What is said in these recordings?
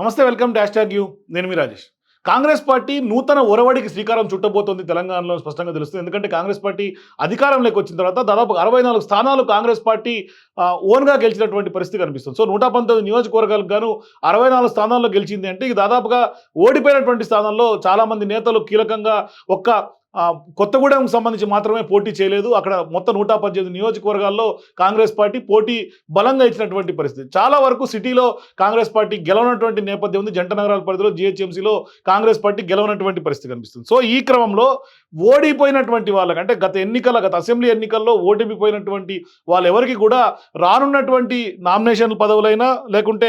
నమస్తే welcome dash tag you. నేను మీ Rajesh. Congress party నూతన ఒరవడికి శ్రీకారం చుట్టబోతోంది తెలంగాణలో స్పష్టంగా తెలుస్తుంది. ఎందుకంటే కాంగ్రెస్ పార్టీ అధికారంలోకి వచ్చిన తర్వాత దాదాపు అరవై నాలుగు స్థానాలు కాంగ్రెస్ పార్టీ ఓన్గా గెలిచినటువంటి పరిస్థితి కనిపిస్తుంది. సో నూట పంతొమ్మిది నియోజకవర్గాలకు గాను అరవై నాలుగు స్థానాల్లో గెలిచింది అంటే ఇది దాదాపుగా ఓడిపోయినటువంటి స్థానాల్లో చాలామంది నేతలు కీలకంగా ఒక్క ఆ, కొత్తగూడెం సంబంధించి మాత్రమే పోటీ చేయలేదు. అక్కడ మొత్తం నూట పద్దెనిమిది నియోజకవర్గాల్లో కాంగ్రెస్ పార్టీ పోటీ బలంగా ఇచ్చినటువంటి పరిస్థితి. చాలా వరకు సిటీలో కాంగ్రెస్ పార్టీ గెలవనటువంటి నేపథ్యం ఉంది. జంట నగరాల పరిధిలో జిహెచ్ఎంసీలో కాంగ్రెస్ పార్టీ గెలవనటువంటి పరిస్థితి కనిపిస్తుంది. సో ఈ క్రమంలో ఓడిపోయినటువంటి వాళ్ళకి అంటే గత ఎన్నికల గత అసెంబ్లీ ఎన్నికల్లో ఓడిపోయినటువంటి పోయినటువంటి వాళ్ళెవరికి కూడా రానున్నటువంటి నామినేషన్ పదవులైనా లేకుంటే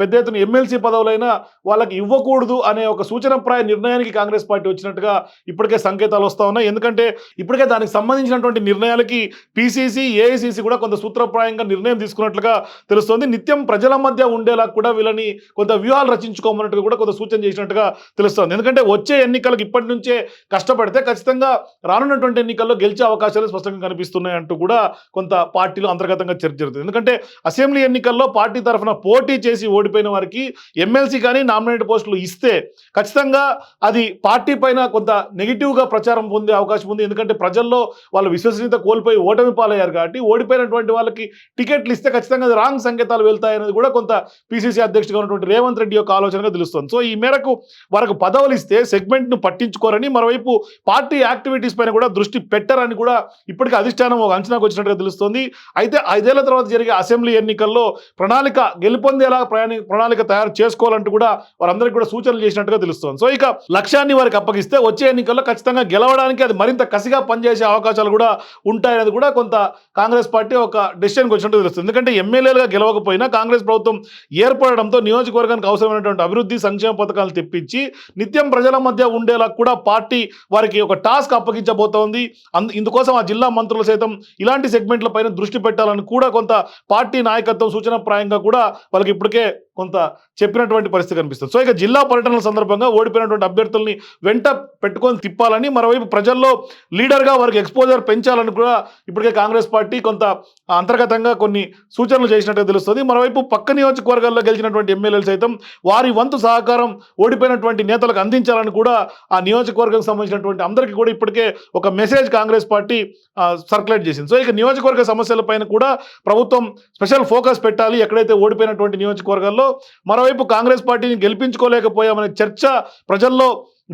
పెద్ద ఎత్తున ఎమ్మెల్సీ పదవులైనా వాళ్ళకి ఇవ్వకూడదు అనే ఒక సూచనప్రాయ నిర్ణయానికి కాంగ్రెస్ పార్టీ వచ్చినట్టుగా ఇప్పటికే సంకేతాలు వస్తూ ఉన్నాయి. ఎందుకంటే ఇప్పటికే దానికి సంబంధించినటువంటి నిర్ణయాలకి పీసీసీ ఏఐసీసీ కూడా కొంత సూత్రప్రాయంగా నిర్ణయం తీసుకున్నట్లుగా తెలుస్తోంది. నిత్యం ప్రజల మధ్య ఉండేలా కూడా వీళ్ళని కొంత వ్యూహాలు రచించుకోమన్నట్టుగా కూడా కొంత సూచన చేసినట్టుగా తెలుస్తోంది. ఎందుకంటే వచ్చే ఎన్నికలకు ఇప్పటి నుంచే కష్టపడితే ఖచ్చితంగా రానున్నటువంటి ఎన్నికల్లో గెలిచే అవకాశాలు స్పష్టంగా కనిపిస్తున్నాయి అంటూ కూడా కొంత పార్టీలో అంతర్గతంగా చర్చ జరుగుతుంది. ఎందుకంటే అసెంబ్లీ ఎన్నికల్లో పార్టీ తరఫున పోటీ చేసి ఓడిపోయిన వారికి ఎమ్మెల్సీ కానీ నామినేట్ పోస్టులు ఇస్తే ఖచ్చితంగా అది పార్టీ పైన కొంత నెగిటివ్గా ప్రచారం పొందే అవకాశం ఉంది. ఎందుకంటే ప్రజల్లో వాళ్ళ విశ్వసనీయత కోల్పోయి ఓటమి పాలయ్యారు కాబట్టి ఓడిపోయినటువంటి వాళ్ళకి టికెట్లు ఇస్తే ఖచ్చితంగా అది రాంగ్ సంకేతాలు వెళ్తాయనేది కూడా కొంత పిసిసి అధ్యక్షుడిగా ఉన్నటువంటి రేవంత్ రెడ్డి యొక్క ఆలోచనగా తెలుస్తుంది. సో ఈ మేరకు వారికి పదవులు ఇస్తే సెగ్మెంట్ను పట్టించుకోరని మరోవైపు పార్టీ యాక్టివిటీస్ పైన కూడా దృష్టి పెట్టరని కూడా ఇప్పటికీ అధిష్టానం ఒక అంచనాకు వచ్చినట్టుగా తెలుస్తుంది. అయితే ఐదేళ్ళ తర్వాత జరిగే అసెంబ్లీ ఎన్నికల్లో ప్రణాళిక గెలుపొందేలా ప్రయాణం ప్రణాళిక తయారు చేసుకోవాలంటూ కూడా వారందరికీ కూడా సూచనలు చేసినట్టుగా తెలుస్తుంది. సో ఇక లక్ష్యాన్ని వారికి అప్పగిస్తే వచ్చే ఎన్నికల్లో ఖచ్చితంగా గెలవడానికి అది మరింత కసిగా పనిచేసే అవకాశాలు కూడా ఉంటాయనేది కూడా కొంత కాంగ్రెస్ పార్టీ ఒక డెసిషన్కి వచ్చినట్టు తెలుస్తుంది. ఎందుకంటే ఎమ్మెల్యేలుగా గెలవకపోయినా కాంగ్రెస్ ప్రభుత్వం ఏర్పడడంతో నియోజకవర్గానికి అవసరమైనటువంటి అభివృద్ధి సంక్షేమ పథకాలు తెప్పించి నిత్యం ప్రజల మధ్య ఉండేలా కూడా పార్టీ వారికి ఒక టాస్క్ అప్పగించబోతోంది. అందు ఇందుకోసం ఆ జిల్లా మంత్రులు సైతం ఇలాంటి సెగ్మెంట్ల పైన దృష్టి పెట్టాలని కూడా కొంత పార్టీ నాయకత్వం సూచనప్రాయంగా కూడా వాళ్ళకి ఇప్పటికే కొంత చెప్పినటువంటి పరిస్థితి కనిపిస్తుంది. సో ఇక జిల్లా పర్యటనల సందర్భంగా ఓడిపోయినటువంటి అభ్యర్థుల్ని వెంట పెట్టుకొని తిప్పాలని మరోవైపు ప్రజల్లో లీడర్గా వారికి ఎక్స్పోజర్ పెంచాలని కూడా ఇప్పటికే కాంగ్రెస్ పార్టీ కొంత అంతర్గతంగా కొన్ని సూచనలు చేసినట్టు తెలుస్తుంది. మరోవైపు పక్క నియోజకవర్గాల్లో గెలిచినటువంటి ఎమ్మెల్యేలు సైతం వారి వంతు సహకారం ఓడిపోయినటువంటి నేతలకు అందించాలని కూడా ఆ నియోజకవర్గం సంబంధించినటువంటి అందరికీ కూడా ఇప్పటికే ఒక మెసేజ్ కాంగ్రెస్ పార్టీ సర్క్యులేట్ చేసింది. సో ఇక నియోజకవర్గ సమస్యలపైన కూడా ప్రభుత్వం స్పెషల్ ఫోకస్ పెట్టాలి. ఎక్కడైతే ఓడిపోయినటువంటి నియోజకవర్గాల్లో మరోవైపు కాంగ్రెస్ పార్టీని గెలిపించుకోలేకపోయామనే చర్చ ప్రజల్లో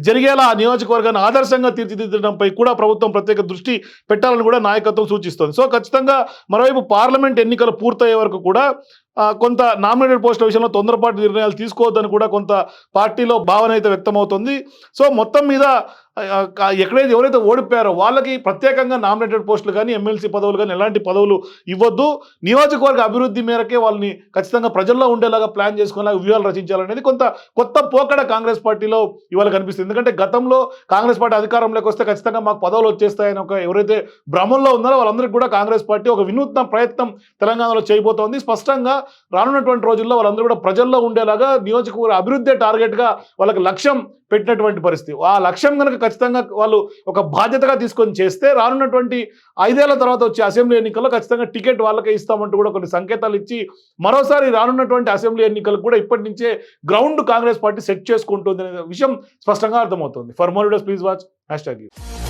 జరిగేలా ఆ నియోజకవర్గాన్ని ఆదర్శంగా తీర్చిదిద్దడంపై కూడా ప్రభుత్వం ప్రత్యేక దృష్టి పెట్టాలని కూడా నాయకత్వం సూచిస్తోంది. సో ఖచ్చితంగా మరోవైపు పార్లమెంట్ ఎన్నికలు పూర్తయ్యే వరకు కూడా కొంత నామినేటెడ్ పోస్టుల విషయంలో తొందరపాటు నిర్ణయాలు తీసుకోవద్దని కూడా కొంత పార్టీలో భావన అయితే వ్యక్తమవుతుంది. సో మొత్తం మీద ఎక్కడైతే ఎవరైతే ఓడిపోయారో వాళ్ళకి ప్రత్యేకంగా నామినేటెడ్ పోస్టులు కానీ ఎమ్మెల్సీ పదవులు కానీ ఎలాంటి పదవులు ఇవ్వద్దు. నియోజకవర్గ అభివృద్ధి మేరకే వాళ్ళని ఖచ్చితంగా ప్రజల్లో ఉండేలాగా ప్లాన్ చేసుకునేలాగా వ్యూహాలు రచించాలనేది కొంత కొత్త పోకడ కాంగ్రెస్ పార్టీలో ఇవాళ కనిపిస్తుంది. ఎందుకంటే గతంలో కాంగ్రెస్ పార్టీ అధికారంలోకి వస్తే ఖచ్చితంగా మాకు పదవులు వచ్చేస్తాయని ఒక ఎవరైతే భ్రమంలో ఉన్నారో వాళ్ళందరికీ కూడా కాంగ్రెస్ పార్టీ ఒక వినూత్న ప్రయత్నం తెలంగాణలో చేయబోతోంది. స్పష్టంగా రానున్నటువంటి రోజుల్లో వాళ్ళందరూ కూడా ప్రజల్లో ఉండేలాగా నియోజకవర్గ అభివృద్ధి టార్గెట్గా వాళ్ళకి లక్ష్యం పెట్టినటువంటి పరిస్థితి. ఆ లక్ష్యం కనుక ఖచ్చితంగా వాళ్ళు ఒక బాధ్యతగా తీసుకొని చేస్తే రానున్నటువంటి ఐదేళ్ళ తర్వాత వచ్చే అసెంబ్లీ ఎన్నికల్లో ఖచ్చితంగా టికెట్ వాళ్ళకే ఇస్తామంటూ కూడా కొన్ని సంకేతాలు ఇచ్చి మరోసారి రానున్నటువంటి అసెంబ్లీ ఎన్నికలకు కూడా ఇప్పటి నుంచే గ్రౌండ్ కాంగ్రెస్ పార్టీ సెట్ చేసుకుంటుంది అనే విషయం స్పష్టంగా అర్థమవుతుంది. For more videos please watch hashtag